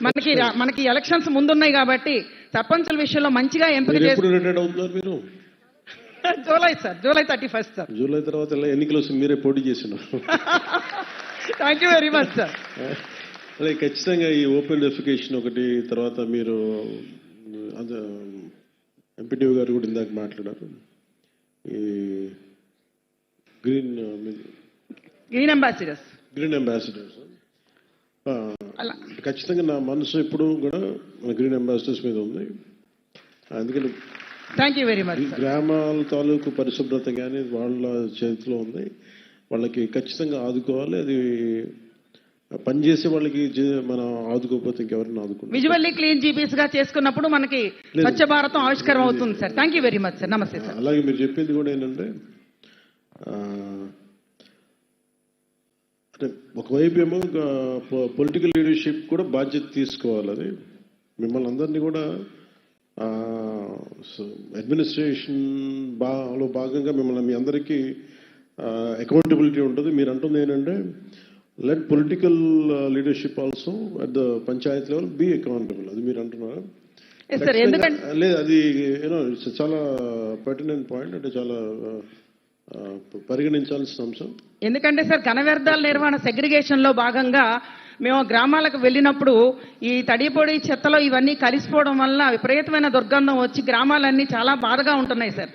మనకి మనకి ఎలక్షన్స్ ముందున్నాయి కాబట్టి సర్పంచుల విషయంలో మంచిగా ఎంపిక చేసి July sir July thirty first sir. July తర్వాత ఎన్నికలు వస్తుంది మీరే పోటీ చేసినారు thank you very much sir అదే ఖచ్చితంగా ఈ ఓపెన్ డెఫికేషన్ ఒకటి తర్వాత మీరు ఎంపీటీవ్ గారు కూడా ఇందాక మాట్లాడారు. ఈ green green ambassadors green ambassadors అలా. ఖచ్చితంగా నా మనసు ఎప్పుడు కూడా మన గ్రీన్ అంబాసిడర్స్ మీద ఉంది. అందుకని థ్యాంక్ యూ వెరీ మచ్ గ్రామాల తాలూకు పరిశుభ్రత కానీ వాళ్ళ చేతిలో ఉంది. వాళ్ళకి ఖచ్చితంగా ఆదుకోవాలి. అది పనిచేసే వాళ్ళకి మనం ఆదుకోకపోతే ఇంకెవరిని ఆదుకుంటాం. విజువల్లీ క్లీన్ జీపీఎస్గా చేసుకున్నప్పుడు మనకి స్వచ్ఛ భారతం ఆవిష్కారం అవుతుంది sir thank you very much sir నమస్తే సార్ అలాగే మీరు చెప్పింది కూడా ఏంటంటే అంటే ఒకవైపు ఏమో పొలిటికల్ లీడర్షిప్ కూడా బాధ్యత తీసుకోవాలి అది. మిమ్మల్ని అందరినీ కూడా అడ్మినిస్ట్రేషన్ బాలో భాగంగా మిమ్మల్ని మీ అందరికీ అకౌంటబిలిటీ ఉంటుంది. మీరు అంటుంది ఏంటంటే let political leadership also at the panchayat level be accountable అది మీరు అంటున్నారా? లేదు అది యూనో ఇట్స్ చాలా పర్టినెంట్ పాయింట్ అంటే చాలా పరిగణించాల్సిన అంశం. ఎందుకంటే సార్ ఘన వ్యర్థాల నిర్వహణ సెగ్రిగేషన్లో భాగంగా మేము గ్రామాలకు వెళ్ళినప్పుడు ఈ తడిపొడి చెత్తలో ఇవన్నీ కలిసిపోవడం వల్ల విపరీతమైన దుర్గంధం వచ్చి గ్రామాలన్నీ చాలా బాధగా ఉంటున్నాయి సార్.